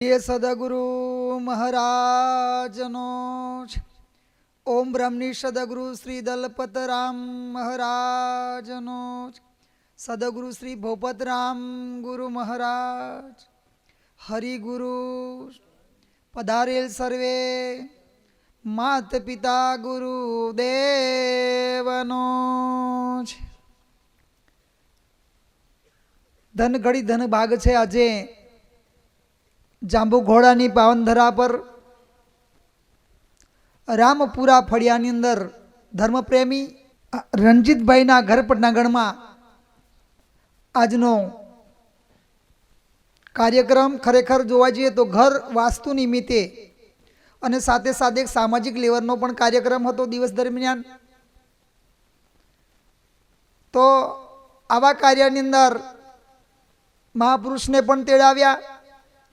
એ સદગુરુ મહારાજનો છે. ઓમ બ્રહ્મની સદગુરુ શ્રી દલપતરામ મહારાજનો છે. સદગુરુ શ્રી ભોપતરામ ગુરુ મહારાજ હરિગુરુ પધારેલ સર્વે માત પિતા ગુરુ દેવનો છે ધન ઘડી ધન ભાગ છે આજે જાંબુ ઘોડાની પાવનધરા પર રામપુરા ફળિયાની અંદર ધર્મપ્રેમી રણજીતભાઈના ઘર પટનાગઢમાં આજનો કાર્યક્રમ ખરેખર જોવા જઈએ તો ઘર વાસ્તુ નિમિત્તે અને સાથે સાથે એક સામાજિક લેવલનો પણ કાર્યક્રમ હતો દિવસ દરમિયાન. તો આવા કાર્યની અંદર મહાપુરુષને પણ તેડાવ્યા.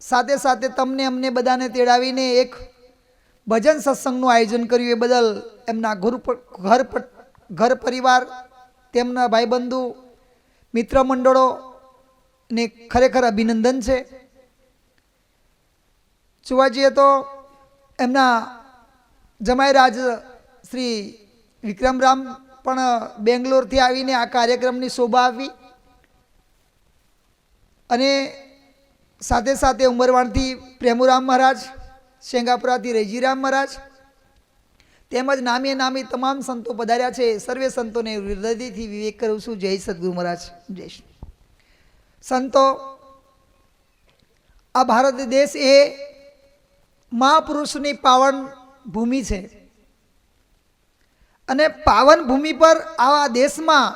સાથે સાથે તમને અમને બધાને તેડાવીને એક ભજન સત્સંગનું આયોજન કર્યું એ બદલ એમના ઘર ઘર ઘર પરિવાર, તેમના ભાઈબંધુ મિત્ર મંડળો ને ખરેખર અભિનંદન છે. જોવા જઈએ તો એમના જમાઈરાજ શ્રી વિક્રમરામ પણ બેંગ્લોરથી આવીને આ કાર્યક્રમની શોભા આપી અને સાથે સાથે ઉમરવાણથી પ્રેમુરામ મહારાજ, શેંગાપુરાથી રૈજીરામ મહારાજ તેમજ નામે નામી તમામ સંતો પધાર્યા છે. સર્વે સંતોને હૃદયથી વિવેક કરું છું. જય સદગુરુ મહારાજ. જય સંતો, આ ભારત દેશ એ મહાપુરુષની પાવન ભૂમિ છે. અને પાવન ભૂમિ પર આવા દેશમાં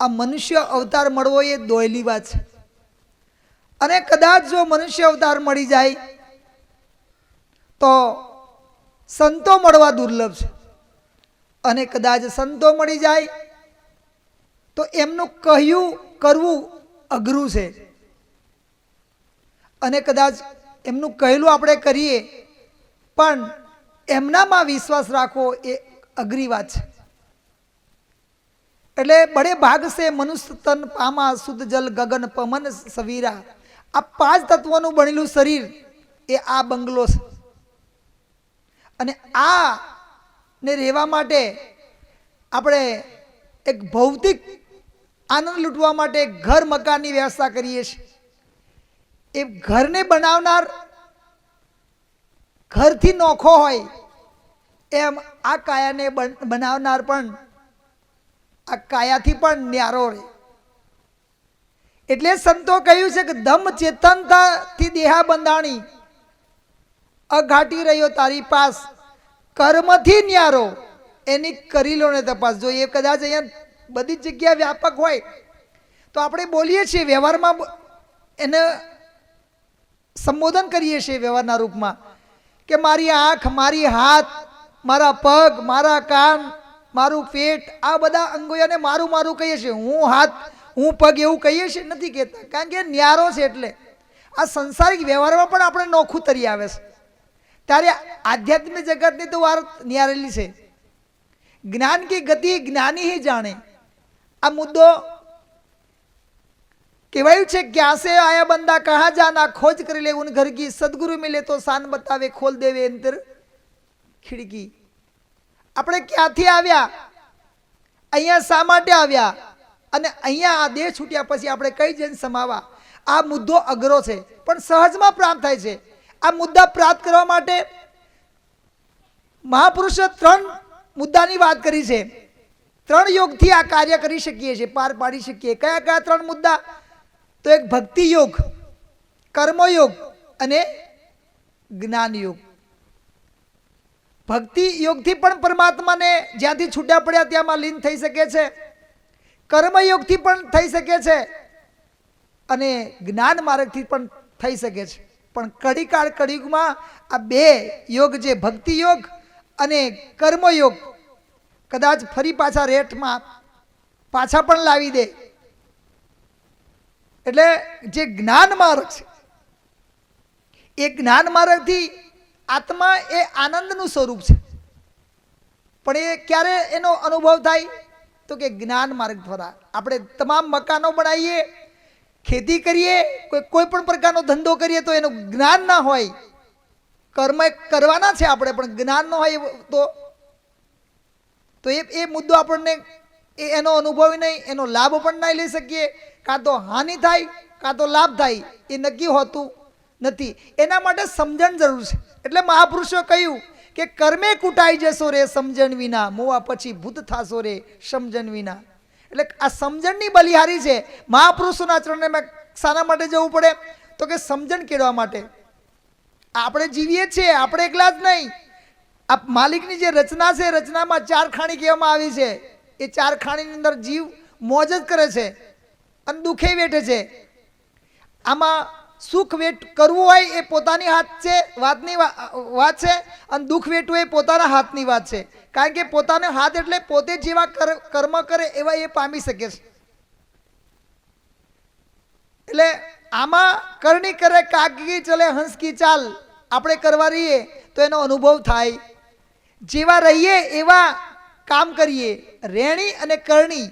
આ મનુષ્ય અવતાર મળવો એ દોયલી વાત છે. અને કદાચ જો મનુષ્ય અવતાર મળી જાય, તો સંતો મળવા દુર્લભ છે. અને કદાચ સંતો મળી જાય, તો એમનું કહ્યું, કરવું અઘરું છે. અને કદાચ એમનું કહેલું આપણે કરીએ, પણ એમનામાં વિશ્વાસ રાખવો એ અઘરી વાત છે. એટલે બડે ભાગ સે મનુષ્ય તન પામા શુદ્ધ જલ ગગન પમન સવીરા. આ પાંચ તત્વોનું બનેલું શરીર એ આ બંગલો છે. અને આ ને રહેવા માટે આપણે એક ભૌતિક આનંદ લૂંટવા માટે ઘર મકાનની વ્યવસ્થા કરીએ છીએ. એ ઘરને બનાવનાર ઘરથી નોખો હોય એમ આ કાયાને બન- બનાવનાર પણ આ કાયાથી પણ ન્યારો રહે. એટલે સંતો કહ્યું છે કે ધમ ચેતનતાથી દેહા બંધાણી અઘાટી રહ્યો તારી પાસ. કર્મથી ન્યારો. એની કરી લો ને તપાસ. જો એ કદાચ અહીંયા બધી જગ્યા વ્યાપક હોય, તો આપણે બોલીએ છીએ વ્યવહારમાં એને સંબોધન કરીએ છીએ વ્યવહારના રૂપમાં કે મારી આંખ, મારી હાથ, મારા પગ, મારા કાન, મારું પેટ, આ બધા અંગો અને મારું મારું કહીએ છીએ. હું હાથ હું પગ એવું કહીએ છીએ, નથી કહેતા. કારણ કે ન્યારો છે એટલે. આ સંસારિક વ્યવહારમાં પણ આપણે નોખું તરી આવે છે. ત્યારે આધ્યાત્મિક જગતની તો વાત નિહારેલી છે. જ્ઞાન કે ગતિ જ્ઞાની ही જાણે. આ મુદ્દો કહેવાયું છે ક્યાં સે આયા બંદા, કહા જાના? ખોજ કરી લે ઉન ઘર કી સદગુરુ મિલે તો શાન બતાવે, ખોલ દેવે અંતર ખિડકી. આપણે ક્યાંથી આવ્યા? અહીંયા શા માટે આવ્યા? અને અહીંયા આ દેહ છૂટ્યા પછી આપણે કઈ જઈને સમાવા? આ મુદ્દો અઘરો છે, પણ સહજમાં પ્રાપ્ત થાય છે. આ મુદ્દા પ્રાપ્ત કરવા માટે મહાપુરુષે ત્રણ મુદ્દાની વાત કરી છે. ત્રણ યોગથી આ કાર્ય કરી શકીએ છીએ, પાર પાડી શકીએ. કયા કયા ત્રણ મુદ્દા? તો એક ભક્તિ યોગ કર્મયોગ અને જ્ઞાન યોગ ભક્તિ યોગથી પણ પરમાત્માને જ્યાંથી છૂટ્યા પડ્યા ત્યાંમાં લીન થઈ શકે છે. કર્મયોગથી પણ થઈ શકે છે અને જ્ઞાન માર્ગથી પણ થઈ શકે છે. પણ કડીકાળ કળિયુગમાં આ બે યોગ જે ભક્તિ યોગ અને કર્મયોગ કદાચ ફરી પાછા રેટમાં પાછા પણ લાવી દે. એટલે જે જ્ઞાન માર્ગ છે, એ જ્ઞાન માર્ગથી આત્મા એ આનંદનું સ્વરૂપ છે. પણ એ ક્યારે એનો અનુભવ થાય? તો કે જ્ઞાન માર્ગ દ્વારા. આપણે તમામ મકાનો બનાવીએ, ખેતી કરીએ, કોઈ કોઈ પણ પ્રકારનો ધંધો કરીએ તો એનું જ્ઞાન ના હોય. કર્મ કરવાના છે આપણે, પણ જ્ઞાન ન હોય તો તો એ એ મુદ્દો આપણને એ, એનો અનુભવ નહીં, એનો લાભ પણ નહીં લઈ શકીએ. કાં તો હાનિ થાય, કાં તો લાભ થાય, એ નક્કી હોતું નથી. એના માટે સમજણ જરૂર છે. એટલે મહાપુરુષો કહ્યું કે કર્મે કૂટાઈ જશો રે સમજણ વિના, મોવા પછી ભૂત થાશો રે સમજણ વિના. એટલે આ સમજણની બલિહારી છે. મહાપુરુષોના આચરણને મેં શાના માટે જવું પડે? તો કે સમજણ કેળવા માટે. આપણે જીવીએ છીએ, આપણે એકલા જ નહીં. આ માલિકની જે રચના છે, રચનામાં ચાર ખાણી કહેવામાં આવી છે. એ ચાર ખાણીની અંદર જીવ મોજ જ કરે છે અને દુઃખે વેઠે છે. આમાં સુખ વેટ કરવું હોય એ પોતાની હાથ છે, વાતની વાત છે અને દુઃખ વેટવું એ પોતાના હાથની વાત છે. કારણ કે પોતાનો હાથ એટલે પોતે જેવા કર્મ કરે એવા એ પામી શકે છે. એટલે આમાં કરણી કરે, કાગી ચલે હંસ કી ચાલ આપણે કરવા રહીએ તો એનો અનુભવ થાય. જેવા રહીએ એવા કામ કરીએ. રેણી અને કરણી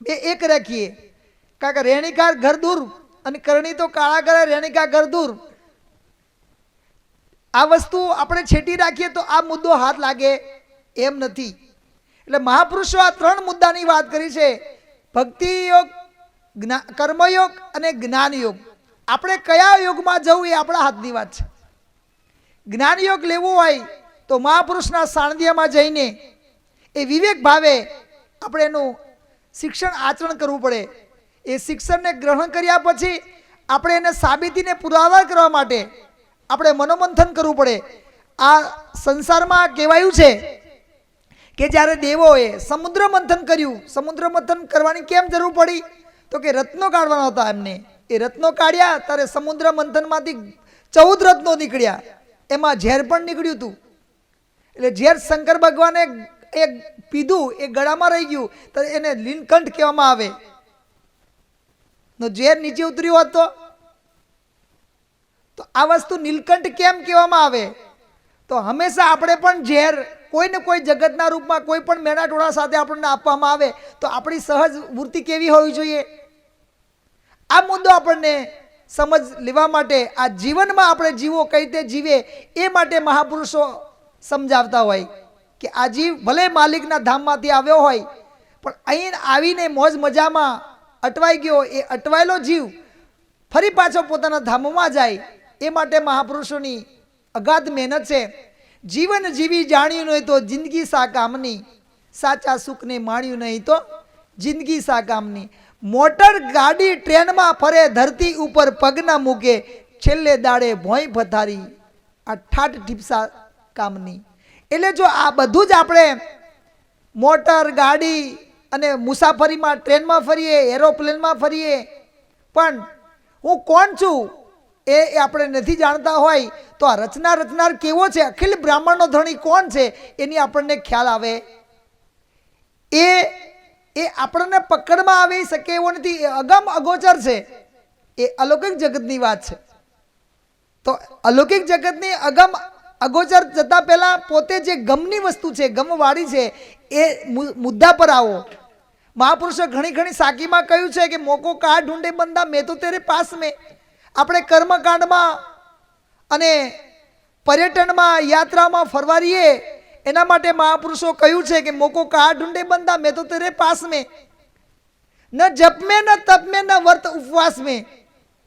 બે એક રાખીએ. કારણ કે રેણીકાર ઘર દૂર અને કરણી તો કાળા કરે રેણીકા ગરદૂર આ વસ્તુ આપણે છેટી રાખીએ તો આ મુદ્દો હાથ લાગે એમ નથી. એટલે મહાપુરુષો આ ત્રણ મુદ્દાની વાત કરી છે. ભક્તિ યોગ કર્મયોગ અને જ્ઞાન યોગ આપણે કયા યોગમાં જવું એ આપણા હાથની વાત છે. જ્ઞાન યોગ લેવો હોય તો મહાપુરુષના સાણધ્યમાં જઈને એ વિવેક ભાવે આપણે એનું શિક્ષણ આચરણ કરવું પડે. એ શિક્ષણને ગ્રહણ કર્યા પછી આપણે એને સાબિતીને પુરાવા કરવા માટે આપણે મનોમંથન કરવું પડે. આ સંસારમાં કહેવાયું છે કે જ્યારે દેવોએ સમુદ્ર મંથન કર્યું, સમુદ્ર મંથન કરવાની કેમ જરૂર પડી? તો કે રત્નો કાઢવાના હતા એમને. એ રત્નો કાઢ્યા, ત્યારે સમુદ્ર મંથનમાંથી ચૌદ રત્નો નીકળ્યા. એમાં ઝેર પણ નીકળ્યું હતું. એટલે ઝેર શંકર ભગવાને એ પીધું, એ ગળામાં રહી ગયું. તો એને લીનકંઠ કહેવામાં આવે. નો ઝેર નીચે ઉતર્યો હોત. તો આ વસ્તુ નીલકંઠ કેમ કહેવામાં આવે? તો હંમેશા આપણે પણ ઝેર કોઈ ને કોઈ જગતના રૂપમાં કોઈ પણ મેણા ટોળા સાથે આપણને આપવામાં આવે. તો આપણી સહજ વૃત્તિ કેવી હોવી જોઈએ? આ મુદ્દો આપણને સમજ લેવા માટે આ જીવનમાં આપણે જીવો કઈ રીતે જીવે એ માટે મહાપુરુષો સમજાવતા હોય કે આ જીવ ભલે માલિકના ધામમાંથી આવ્યો હોય, પણ અહીં આવીને મોજ મજામાં અટવાઈ ગયો, એ અટવાયેલો જીવ ફરી પાછો પોતાના ધામમાં જાય, એ માટે મહાપુરુષોની અગાધ મહેનત છે. જીવન જીવી જાણ્યું નહીં તો જિંદગી સા કામની, સાચા સુખને માણ્યું નહીં તો જિંદગી સા કામની. મોટર ગાડી ટ્રેનમાં ફરે, ધરતી ઉપર પગ ના મૂકે, છેલ્લે દાડે ભોંય પથારી, આ ઠાઠ ઠીપસા કામની. એટલે જો આ બધું જ આપણે મોટર ગાડી અને મુસાફરીમાં, ટ્રેનમાં ફરીએ, એરોપ્લેનમાં ફરીએ. પણ હું કોણ છું એ આપણે નથી જાણતા હોય. તો આ રચના રચનાર કેવો છે? અખિલ બ્રાહ્મણનો ધણી કોણ છે? એની આપણને ખ્યાલ આવે. એ એ આપણને પકડમાં આવી શકે એવો નથી. અગમ અગોચર છે. એ અલૌકિક જગતની વાત છે. તો અલૌકિક જગતની અગમ અગોચર જતા પહેલાં પોતે જે ગમની વસ્તુ છે, ગમવાળી છે એ મુદ્દા પર આવો. મહાપુરુષો ઘણી ઘણી સાકીમાં કહ્યું છે કે મોકો કાળ ઢૂંઢે બંદા, મેં તો તેરે પાસ મેં. આપણે કર્મકાંડમાં અને પર્યટનમાં, યાત્રામાં ફરવા રહીએ એના માટે મહાપુરુષો કહ્યું છે કે મોકો કાળ ઢૂંઢે બંદા, મેં તો તેરે પાસ મેં. ન જપ મેં ન તપમે, ન વર્ત ઉપવાસ મેં.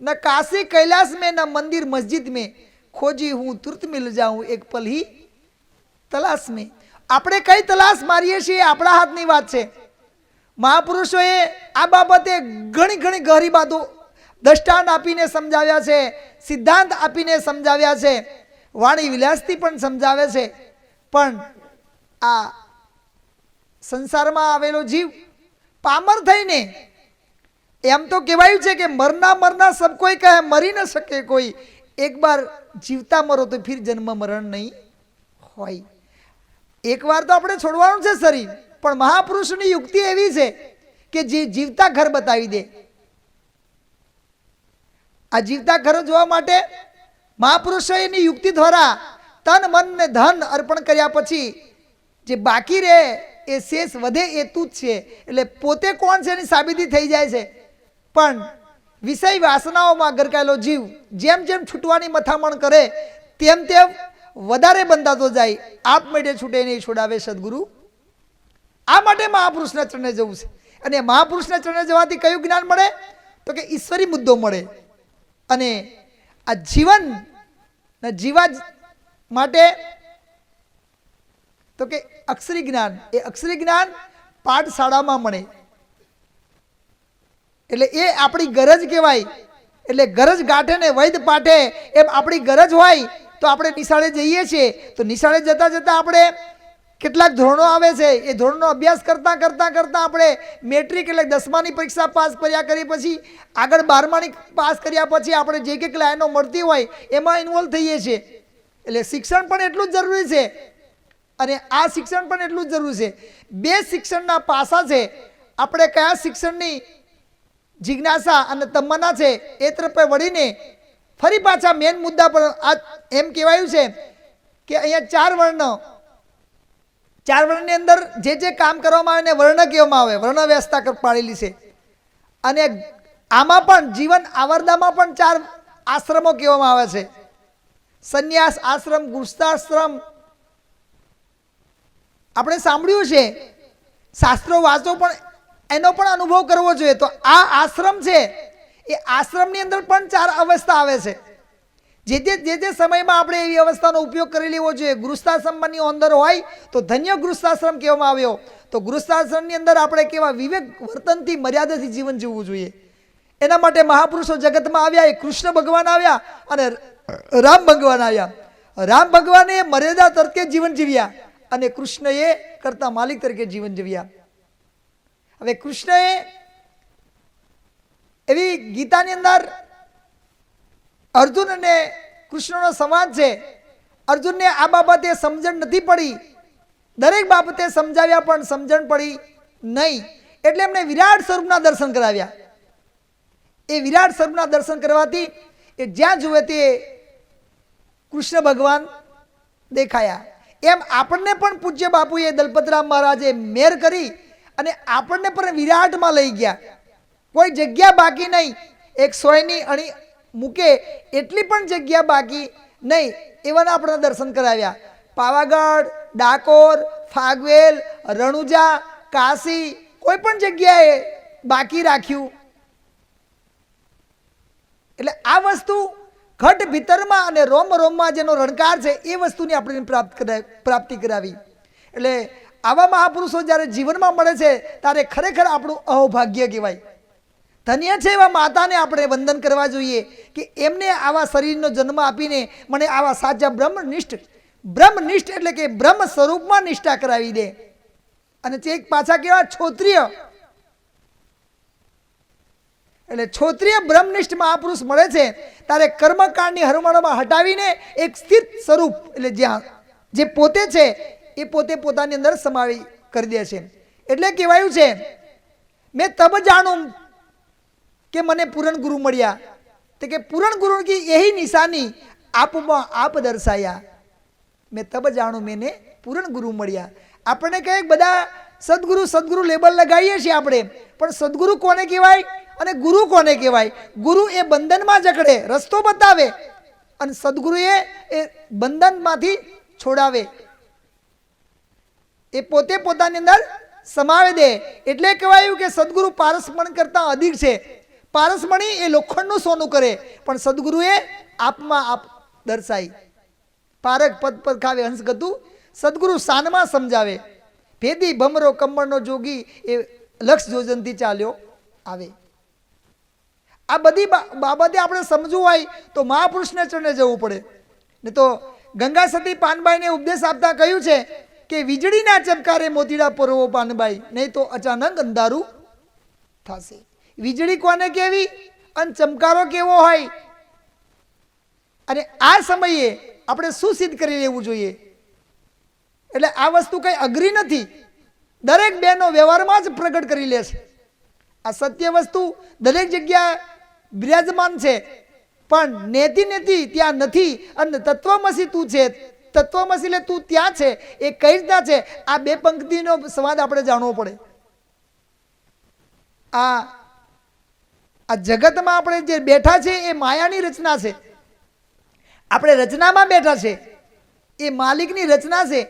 ન કાશી કૈલાસ મેં, ન મંદિર મસ્જિદ મેં. ખોજી હું, તુર્ત મિલ જાઉં, એક પલ હી તલાશ મેં. આપણે કઈ તલાશ મારીએ છીએ આપણા હાથની વાત છે. મહાપુરુષોએ આ બાબતે ઘણી ઘણી ગહરી બાતો દ્રષ્ટાંત આપીને સમજાવ્યા છે, સિદ્ધાંત આપીને સમજાવ્યા છે, વાણી વિલાસથી પણ સમજાવે છે. પણ આ સંસારમાં આવેલો જીવ પામર થઈને એમ તો કહેવાયું છે કે મરના મરના સબ કોઈ કહે, મરી ન શકે કોઈ. એક બાર જીવતા મરો તો ફિર જન્મ મરણ નહીં હોય. એકવાર તો આપણે છોડવાનું છે શરીર, પણ મહાપુરુષની યુક્તિ એવી છે કે જે જીવતા ઘર બતાવી દે. આ જીવતા ઘરો જોવા માટે મહાપુરુષો એની યુક્તિ દ્વારા તન, મન ને ધન અર્પણ કર્યા પછી જે બાકી રહે એ શેષ વધે એ તું જ છે. એટલે પોતે કોણ છે એની સાબિતી થઈ જાય છે. પણ વિષય વાસનાઓમાં ગરકાયેલો જીવ જેમ જેમ છૂટવાની મથામણ કરે, તેમ તેમ વધારે બંધાતો જાય, આપ મેળે છૂટે નહીં છોડાવે સદગુરુ. આ માટે મહાપુરુષના ચરણે જવું છે. અને મહાપુરુષના ચરણે જવાથી કયું જ્ઞાન મળે? તો કે ઈશ્વરી મુદ્દો મળે. અને આ જીવન જીવા માટે તો કે અક્ષરી જ્ઞાન, એ અક્ષરી જ્ઞાન પાઠશાળામાં મળે. એટલે એ આપણી ગરજ કહેવાય. એટલે ગરજ ગાંઠે ને વૈદ પાઠે એમ આપણી ગરજ હોય તો આપણે નિશાળે જઈએ છીએ. તો નિશાળે જતાં જતાં આપણે કેટલાક ધોરણો આવે છે. એ ધોરણનો અભ્યાસ કરતાં કરતાં કરતાં આપણે મેટ્રિક એટલે દસમાની પરીક્ષા પાસ કર્યા કરી પછી આગળ બારમાની પાસ કર્યા પછી આપણે જે કંઈક લાઈનો મળતી હોય એમાં ઇન્વોલ્વ થઈએ છીએ. એટલે શિક્ષણ પણ એટલું જ જરૂરી છે. અને આ શિક્ષણ પણ એટલું જ જરૂરી છે. બે શિક્ષણના પાસા છે. આપણે કયા શિક્ષણની જિજ્ઞાસા અને તમન્ના છે એ તરફ વળીને ફરી પાછા મેન મુદ્દા પર આ એમ કહેવાયું છે કે અહીંયા ચાર વર્ણ, ચાર વર્ણની અંદર જે જે કામ કરવામાં આવે એને વર્ણ કહેવામાં આવે, વર્ણ વ્યવસ્થા પાડેલી છે. અને આમાં પણ જીવન આવરદામાં પણ ચાર આશ્રમો કહેવામાં આવે છે. સંન્યાસ આશ્રમ ગુસ્તાશ્રમ આપણે સાંભળ્યું છે, શાસ્ત્રો વાંચો પણ એનો પણ અનુભવ કરવો જોઈએ. તો આ આશ્રમ છે એ આશ્રમની અંદર પણ ચાર અવસ્થા આવે છે. જે તે જે તે સમયમાં આપણે એવી અવસ્થાનો ઉપયોગ કરી લેવો જોઈએ, ગૃહસ્થાશ્રમની અંદર હોય તો ધન્ય ગૃહસ્થાશ્રમ કહેવામાં આવ્યો. તો ગૃહસ્થાશ્રમની અંદર આપણે કેવા વિવેક વર્તનથી મર્યાદાથી જીવન જીવવું જોઈએ. એના માટે મહાપુરુષો જગતમાં આવ્યા, એ કૃષ્ણ ભગવાન આવ્યા અને રામ ભગવાન આવ્યા. રામ ભગવાને મર્યાદા તરીકે જીવન જીવ્યા અને કૃષ્ણએ કરતા માલિક તરીકે જીવન જીવ્યા. હવે કૃષ્ણએ એવી ગીતાની અંદર અર્જુન અને કૃષ્ણનો સંવાદ છે. અર્જુનને આ બાબતે સમજણ નથી પડી. દરેક બાબતે સમજાવ્યા પણ સમજણ પડી નહીં. એટલે એમણે વિરાટ સ્વરૂપના દર્શન કરાવ્યા. એ વિરાટ સ્વરૂપના દર્શન કરવાથી એ જ્યાં જુએ તે કૃષ્ણ ભગવાન દેખાયા. એમ આપણને પણ પૂજ્ય બાપુએ દલપતરામ મહારાજે મેર કરી અને આપણને પણ વિરાટમાં લઈ ગયા. કોઈ જગ્યા બાકી નહીં. એક સોયની અણી મૂકે એટલી પણ જગ્યા બાકી નહીં એવાના આપણે દર્શન કરાવ્યા. પાવાગઢ, ડાકોર, ફાગવેલ, રણુજા, કાશી કોઈ પણ જગ્યાએ બાકી રાખ્યું. એટલે આ વસ્તુ ઘટ ભીતરમાં અને રોમ રોમમાં જેનો રણકાર છે એ વસ્તુની આપણે પ્રાપ્ત પ્રાપ્તિ કરાવી. એટલે આવા મહાપુરુષો જ્યારે જીવનમાં મળે છે, ત્યારે ખરેખર આપણું અહોભાગ્ય કહેવાય. ધન્ય છે એવા માતાને આપણે વંદન કરવા જોઈએ કે એમને આવા શરીરનો જન્મ આપીને મને આવા સાચા બ્રહ્મનિષ્ઠ બ્રહ્મનિષ્ઠ એટલે કે બ્રહ્મ સ્વરૂપમાં નિષ્ઠા કરાવી દે. અને ચેક પાછા કેવા છોત્રીય. એટલે છોત્રીય બ્રહ્મનિષ્ઠ મહાપુરુષ મળે છે, ત્યારે કર્મકાંડની હરમણોમાં હટાવીને એક સ્થિત સ્વરૂપ, એટલે જ્યાં જે પોતે છે, એ પોતે પોતાની અંદર સમાવી કરી દે છે. એટલે કહેવાયું છે, મેં તબ જાણું કે મને પૂરણ ગુરુ મળ્યા. તો કે પૂરણ ગુરુ કી यही નિશાની આપમાં આપ દર્શાયા. મેં તબ જાણું મેને પૂરણ ગુરુ મળ્યા. આપણને કહે બધા સદગુરુ સદગુરુ લેબલ લગાવીએ છીએ આપણે. પણ સદગુરુ કોને કહેવાય અને ગુરુ કોને કહેવાય? ગુરુ એ બંધનમાં જકડે, રસ્તો બતાવે અને સદગુરુ એ એ બંધનમાંથી છોડાવે. એ પોતે પોતાની અંદર સમાવી દે. એટલે કહેવાયું કે સદગુરુ પારસપણ કરતાં અધિક છે. પારસમણી એ લોખંડનું સોનું કરે, પણ સદગુરુએ આપમાં આપ દર્શાઈ. પારક પદ પદ ખાવે હંસ ગતું સદગુરુ સાનમાં સમજાવે. ભેદી, ભમરો કમળનો જોગી એ લક્ષ જોજનથી ચાલ્યો આવે. આ બધી બાબતે આપણે સમજવું હોય તો મહાપુરુષને ચરણે જવું પડે. ને તો ગંગા સતી પાનબાઈને ઉપદેશ આપતા કહ્યું છે કે વીજળીના ચમકારે મોતીડા પરોવો પાનબાઈ, નહીં તો અચાનક અંધારું થશે. વીજળી કોને કેવી? અને ચમકારો કેવો હોય? અને આ સમયે આપણે શું સિદ્ધ કરી લેવું જોઈએ? એટલે આ વસ્તુ કંઈ અઘરી નથી. દરેક બેનો વ્યવહારમાં જ પ્રગટ કરી લે છે. આ સત્ય વસ્તુ દરેક જગ્યાએ બિરાજમાન છે. પણ નેતિ નેતિ ત્યાં નથી અને તત્વમસી તું છે. તત્વમસી એટલે તું ત્યાં છે. એ કઈ રીતના છે? આ બે પંક્તિનો સંવાદ આપણે જાણવો પડે. આ આ જગતમાં આપણે જે બેઠા છે એ માયાની રચના છે. આપણે રચનામાં બેઠા છે. એ માલિકની રચના છે.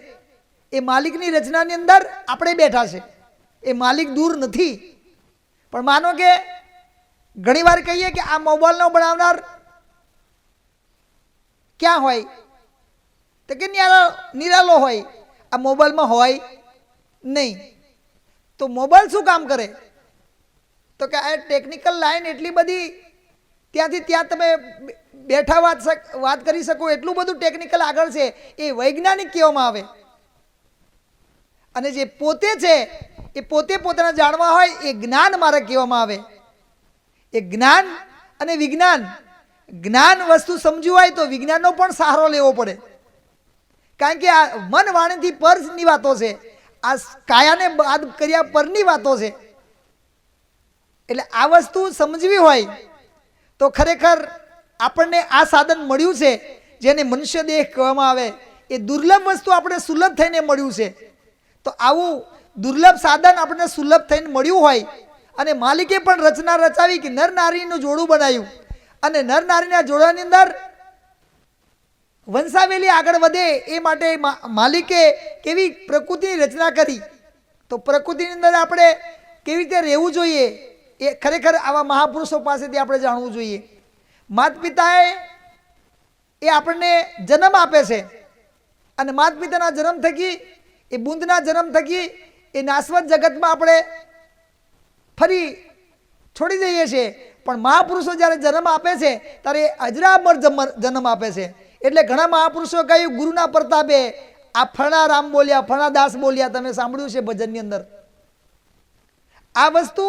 એ માલિકની રચનાની અંદર આપણે બેઠા છે. એ માલિક દૂર નથી. પણ માનો કે ઘણીવાર કહીએ કે આ મોબાઈલનો બનાવનાર ક્યાં હોય? તો કે નિરાલો હોય. આ મોબાઈલમાં હોય નહીં. તો મોબાઈલ શું કામ કરે? તો કે આ ટેકનિકલ લાઈન એટલી બધી ત્યાંથી ત્યાં તમે બેઠા વાત વાત કરી શકો, એટલું બધું ટેકનિકલ આગળ છે, એ વૈજ્ઞાનિક કહેવામાં આવે. અને જે પોતે છે, એ પોતે પોતાના જાણવા હોય, એ જ્ઞાન મારે કહેવામાં આવે. એ જ્ઞાન અને વિજ્ઞાન. જ્ઞાન વસ્તુ સમજવું હોય તો વિજ્ઞાનનો પણ સહારો લેવો પડે. કારણ કે આ મન વાણીથી પરની વાતો છે. આ કાયાને બાદ કર્યા પરની વાતો છે. એટલે આ વસ્તુ સમજવી હોય તો ખરેખર આપણને આ સાધન મળ્યું છે, જેને મનુષ્ય દેહ કહેવામાં આવે, એ દુર્લભ વસ્તુ આપણે સુલભ થઈને મળ્યું છે. તો આવું દુર્લભ સાધન આપણને સુલભ થઈને મળ્યું હોય અને માલિકે પણ રચના રચાવી કે નર નારીનું જોડું બનાવ્યું અને નર નારીના જોડાની અંદર વંશાવેલી આગળ વધે એ માટે માલિકે કેવી પ્રકૃતિની રચના કરી? તો પ્રકૃતિની અંદર આપણે કેવી રીતે રહેવું જોઈએ? એ ખરેખર આવા મહાપુરુષો પાસેથી આપણે જાણવું જોઈએ. માતા પિતાએ એ આપણને જન્મ આપે છે. અને માતા પિતાના જન્મ થકી, એ બુંદના જન્મ થકી, એ નાશવત જગતમાં આપણે ફરી છોડી દઈએ છીએ. પણ મહાપુરુષો જ્યારે જન્મ આપે છે, ત્યારે અજરામર જન્મ આપે છે. એટલે ઘણા મહાપુરુષો કહ્યું ગુરુના પ્રતાપે આ ફણા રામ બોલ્યા ફણા દાસ બોલ્યા, તમે સાંભળ્યું છે ભજનની અંદર? આ વસ્તુ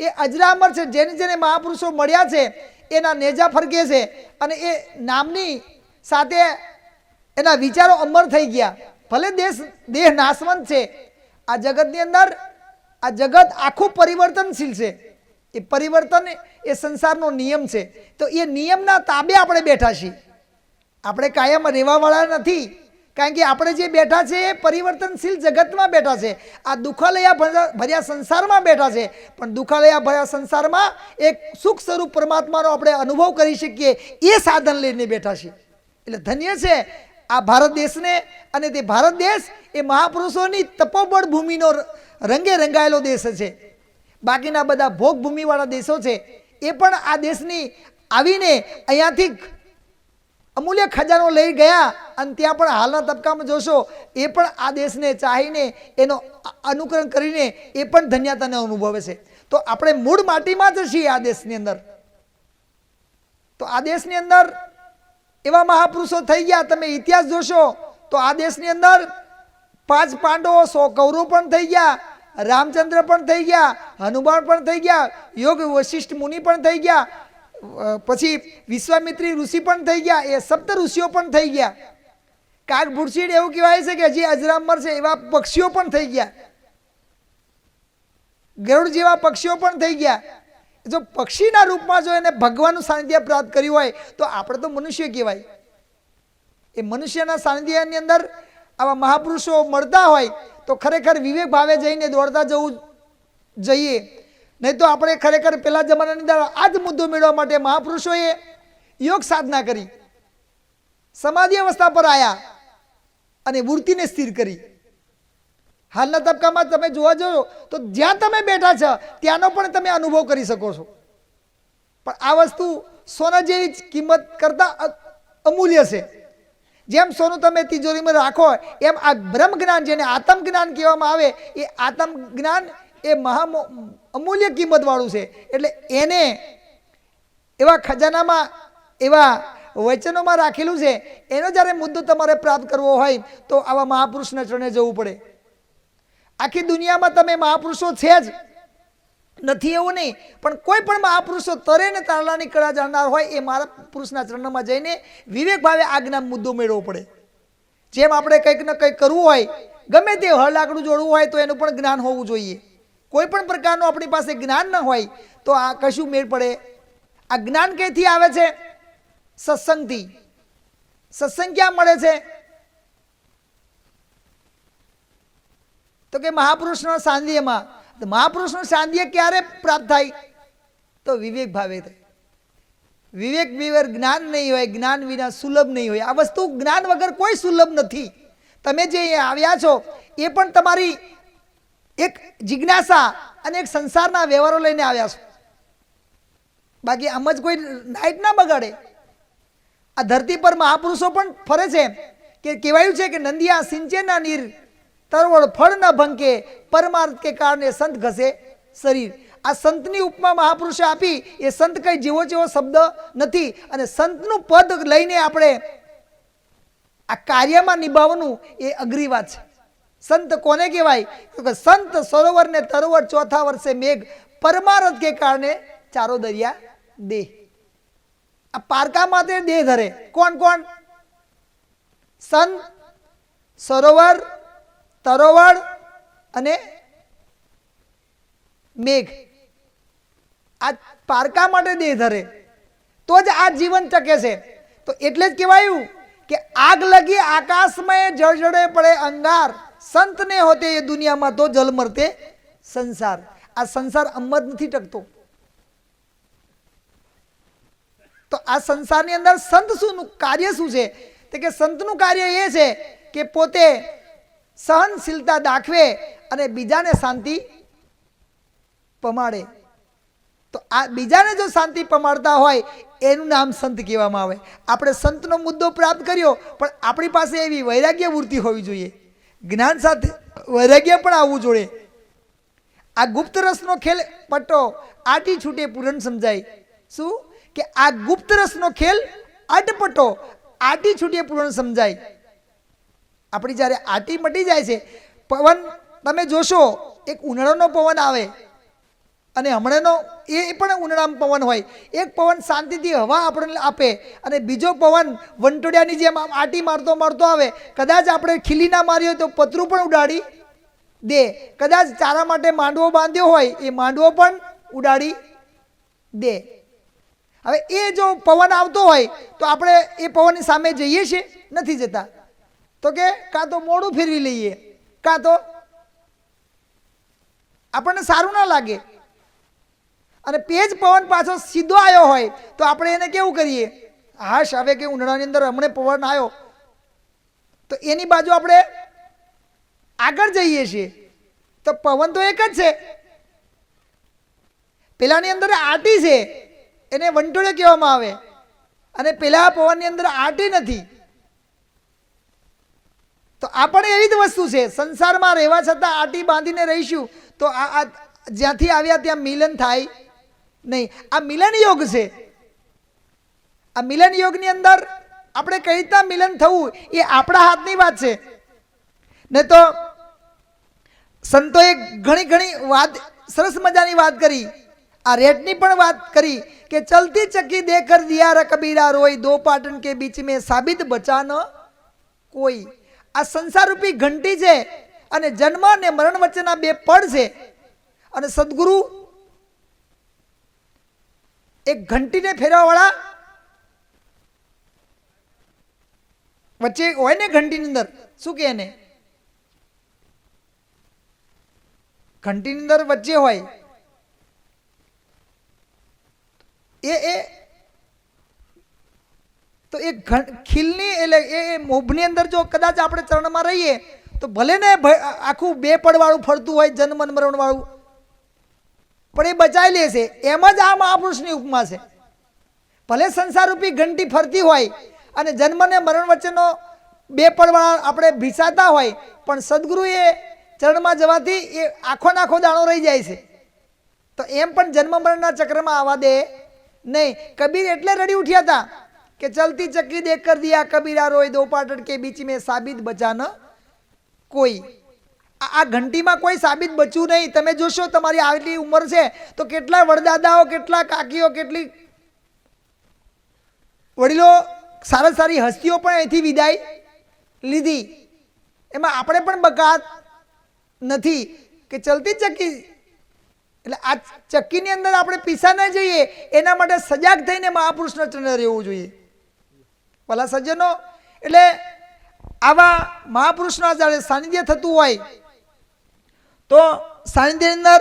એ અજરામર છે, જેને જેને મહાપુરુષો મળ્યા છે, એના નેજા ફરકે છે અને એ નામની સાથે એના વિચારો અમર થઈ ગયા. ભલે દેશ, દેહ નાશવંત છે, આ જગતની અંદર, આ જગત આખું પરિવર્તનશીલ છે. એ પરિવર્તન એ સંસારનો નિયમ છે. તો એ નિયમના તાબે આપણે બેઠા છીએ. આપણે કાયમ રહેવાવાળા નથી. કારણ કે આપણે જે બેઠા છે એ પરિવર્તનશીલ જગતમાં બેઠા છે. આ દુઃખાલયા ભર્યા સંસારમાં બેઠા છે. પણ દુઃખાલયા ભર્યા સંસારમાં એક સુખ સ્વરૂપ પરમાત્માનો આપણે અનુભવ કરી શકીએ એ સાધન લઈને બેઠા છીએ એટલે ધન્ય છે આ ભારત દેશને અને તે ભારત દેશ એ મહાપુરુષોની તપોબળ ભૂમિનો રંગે રંગાયેલો દેશ છે. બાકીના બધા ભોગ ભૂમિવાળા દેશો છે. એ પણ આ દેશની આવીને અહીંયાથી અમૂલ્ય ખજાનો લઈ ગયા અને ત્યાં પણ હાલના તબક્કામાં જોશો, એ પણ આ દેશને ચાહીને, એનો અનુકરણ કરીને એ પણ ધન્યતાને અનુભવે છે. તો આપણે મૂળ માટીમાં જ છીએ આ દેશની અંદર. તો આ દેશની અંદર એવા મહાપુરુષો થઈ ગયા, તમે ઇતિહાસ જોશો, તો આ દેશની અંદર પાંચ પાંડવો, સો કૌરવ પણ થઈ ગયા, રામચંદ્ર પણ થઈ ગયા, હનુમાન પણ થઈ ગયા, યોગ વશિષ્ઠ મુનિ પણ થઈ ગયા પછી વિશ્વામિત્રી ઋષિ પણ થઈ ગયા, એ સપ્ત ઋષિઓ પણ થઈ ગયા. કાગ ભૂરસીડ એવું કહેવાય છે કે હજી અજરામર છે એવા પક્ષીઓ પણ થઈ ગયા. ગરુડ જેવા પક્ષીઓ પણ થઈ ગયા. જો પક્ષીના રૂપમાં જો એને ભગવાનનું સાનિધ્ય પ્રાપ્ત કર્યું હોય, તો આપણે તો મનુષ્ય કહેવાય. એ મનુષ્યના સાનિધ્યની અંદર આવા મહાપુરુષો મળતા હોય, તો ખરેખર વિવેક ભાવે જઈને દોડતા જવું જઈએ. નહીં તો આપણે ખરેખર પહેલા જમાનાની અંદર આ જ મુદ્દો મેળવવા માટે મહાપુરુષોએ યોગ સાધના કરી, સમાધિ અવસ્થા પર આવ્યા અને વૃત્તિને સ્થિર કરી. હાલના તબક્કામાં તમે જોવા જાઓ તો જ્યાં તમે બેઠા છો, ત્યાંનો પણ તમે અનુભવ કરી શકો છો. પણ આ વસ્તુ સોના જેવી જ કિંમત કરતાં અમૂલ્ય છે. જેમ સોનું તમે તિજોરીમાં રાખો, એમ આ બ્રહ્મ જ્ઞાન જેને આત્મ જ્ઞાન કહેવામાં આવે, એ આત્મ જ્ઞાન એ મહા અમૂલ્ય કિંમતવાળું છે. એટલે એને એવા ખજાનામાં, એવા વચનોમાં રાખેલું છે, એનો જ્યારે મુદ્દો તમારે પ્રાપ્ત કરવો હોય, તો આવા મહાપુરુષના ચરણે જવું પડે. આખી દુનિયામાં તમે મહાપુરુષો છે જ. નથી એવું નહીં, પણ કોઈ પણ મહાપુરુષો તરે ને તારલાની કળા જાણનાર હોય, એ મારા પુરુષના ચરણમાં જઈને વિવેક ભાવે આજ્ઞા મુદ્દો મેળવવો પડે. જેમ આપણે કંઈક ને કંઈક કરવું હોય, ગમે તે હળ લાકડું જોડવું હોય, તો એનું પણ જ્ઞાન હોવું જોઈએ. કોઈ પણ પ્રકારનું આપણી પાસે જ્ઞાન ન હોય, તો આ કશું મેળ પડે. આ જ્ઞાન ક્યાંથી આવે છે? સત્સંગથી. સત્સંગ ક્યાં મળે છે? તો કે મહાપુરુષના સાંધ્યમાં તો મહાપુરુષનું સાંધિય ક્યારે પ્રાપ્ત થાય? તો વિવેક ભાવે થાય. વિવેક વિવેર જ્ઞાન નહીં હોય, જ્ઞાન વિના સુલભ નહીં હોય. આ વસ્તુ જ્ઞાન વગર કોઈ સુલભ નથી. તમે જે આવ્યા છો, એ પણ તમારી એક જિજ્ઞાસા અને એક સંસારના વ્યવહારો લઈને આવ્યા છો. બાકી આમ જ કોઈ નાઇટ ના બગાડે. આ ધરતી પર મહાપુરુષો પણ ફરે છે કે કહેવાયું છે કે નંદિયા સિંચેના નીર, તરવળ ફળ ન ભંકે, પરમાર્થ કે કારણે સંત ઘસે શરીર. આ સંતની ઉપમા મહાપુરુષે આપી, એ સંત કઈ જેવો જેવો શબ્દ નથી અને સંતનું પદ લઈને આપણે આ કાર્યમાં નિભાવવાનું એ અઘરી વાત છે. સંત કોને કહેવાય? તો કે સંત સરોવર ને તરોવર ચોથા વર્ષે મેઘ પરમારથ કે કારણે ચારો દરિયા દેહ. આ પારકા માટે દેહ ધરે. કોણ કોણ? સંત સરોવર તરોવર અને મેઘ. આ પારકા માટે દેહ ધરે. તો જ આ જીવન ટકે છે. તો એટલે જ કહેવાયું કે આગ લગી, આકાશમાં જળજળે પડે અંગાર સંતને હોતે એ દુનિયામાં તો જલ મરતે સંસાર. આ સંસાર અમર નથી ટકતો. તો આ સંસારની અંદર સંત શું કાર્ય શું છે? તો કે સંતનું કાર્ય એ છે કે પોતે સહનશીલતા દાખવે અને બીજાને શાંતિ પમાડે. તો આ બીજાને જો શાંતિ પમાડતા હોય, એનું નામ સંત કહેવામાં આવે. આપણે સંતનો મુદ્દો પ્રાપ્ત કર્યો, પણ આપણી પાસે એવી વૈરાગ્ય વૃત્તિ હોવી જોઈએ. જ્ઞાન સાથે વૈરાગ્ય પણ આવવું જોઈએ આ ગુપ્ત રસનો ખેલ પટ્ટો આટી છૂટે પૂરણ સમજાય. શું? કે આ ગુપ્ત રસનો ખેલ અટપટો આટી છૂટે પૂરણ સમજાય. આપણી જ્યારે આટી મટી જાય છે, પવન તમે જોશો, એક ઉનાળાનો પવન આવે. અને હમણાંનો એ પણ ઉનાળામાં પવન હોય. એક પવન શાંતિથી હવા આપણને આપે અને બીજો પવન વંટોડિયાની જેમ આમ આટી મારતો મારતો આવે. કદાચ આપણે ખીલી ના મારી હોય તો પતરું પણ ઉડાડી દે. કદાચ ચારા માટે માંડવો બાંધ્યો હોય એ માંડવો પણ ઉડાડી દે. હવે એ જો પવન આવતો હોય તો આપણે એ પવનની સામે જઈએ છીએ, નથી જતા. તો કે કાં તો મોડું ફેરવી લઈએ, કાં તો આપણને સારું ના લાગે. અને પેજ પવન પાછો સીધો આવ્યો હોય, તો આપણે એને કેવું કરીએ? હાશ, હવે કે ઉનાળાની અંદર હમણે પવન આવ્યો તો એની બાજુ આપણે આગળ જઈએ છીએ. તો પવન તો એક જ છે. પેલાની અંદર આટી છે, એને વંટોળે કહેવામાં આવે. અને પેલા પવનની અંદર આટી નથી. તો આ પણ એવી જ વસ્તુ છે. સંસારમાં રહેવા છતાં આટી બાંધીને રહીશું, તો આ જ્યાંથી આવ્યા ત્યાં મિલન થાય. નહીં, આ મિલન યોગ છે. આ મિલન યોગની અંદર આપણે કઈ રીતના મિલન થવું એ આપણા હાથની વાત છે. ને તો સંતોએ ઘણી ઘણી વાત, સરસ મજાની વાત કરી. આ રેટની પણ વાત કરી કે ચલતી ચકી દે કર દિયારા કબીરા રોય, દો પાટન કે બીચ મેં સાબિત બચાનો કોઈ. આ સંસારરૂપી ઘંટી છે અને જન્મ અને મરણ વચ્ચેના બે પડ છે. અને સદગુરુ એક ઘંટીને ફેરવાવાળા? વચ્ચે હોય ને ઘંટીની અંદર? શું કે એને? ઘંટીની અંદર વચ્ચે હોય. એ એ, તો એ ખીલની એટલે એ મોભની અંદર જો કદાચ આપણે ચરણમાં રહીએ, તો ભલે ને આખું બે પડવાળું ફરતું હોય જન્મ અને મરણવાળું પણ એ બચાવી લે છે. એમ જ આ મહાપુરુષની ઉપમા છે. ભલે સંસારરૂપી ઘંટી ફરતી હોય અને જન્મ અને મરણ વચ્ચેનો બે પડવાળા આપણે ભીસાતા હોય, પણ સદગુરુએ ચરણમાં જવાથી એ આખો નાખો દાણો રહી જાય છે. તો એમ પણ જન્મ મરણના ચક્રમાં આવવા દે નહીં. કબીર એટલે રડી ઉઠ્યા હતા કે ચલતી ચક્રી દેખ કર દિયા કબીરા રોય દો પાટડ કે બીચ મેં સાબિત બચાન કોઈ. આ ઘંટીમાં કોઈ સાબિત બચ્યું નહીં. તમે જોશો, તમારી આટલી ઉંમર છે, તો કેટલા વડદાદાઓ, કેટલા કાકીઓ, કેટલી વડીલો સારા સારી હસ્તીઓ પણ અહીંથી વિદાય લીધી. એમાં આપણે પણ બકાત નથી કે ચલતી ચક્કી. એટલે આ ચક્કીની અંદર આપણે પીસા ન જઈએ, એના માટે સજાગ થઈને મહાપુરુષના ચંદ્ર રહેવું જોઈએ. ભલા સજ્જનો, એટલે આવા મહાપુરુષના જ્યારે સાનિધ્ય થતું હોય તો સાંજની અંદર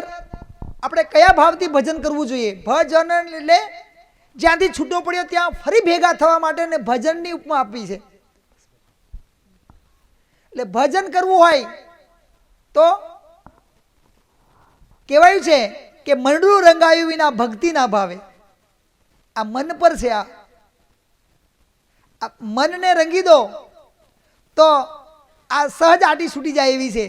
આપણે કયા ભાવથી ભજન કરવું જોઈએ? ભજન એટલે જ્યાંથી છૂટો પડ્યો ત્યાં ફરી ભેગા થવા માટે ભજનની ઉપમા આપી છે. એટલે ભજન કરવું હોય તો કહેવાયું છે કે મનડું રંગાયું વિના ભક્તિ ના ભાવે. આ મન પર છે આ મનને રંગી દો તો આ સહજ આટી છૂટી જાય એવી છે.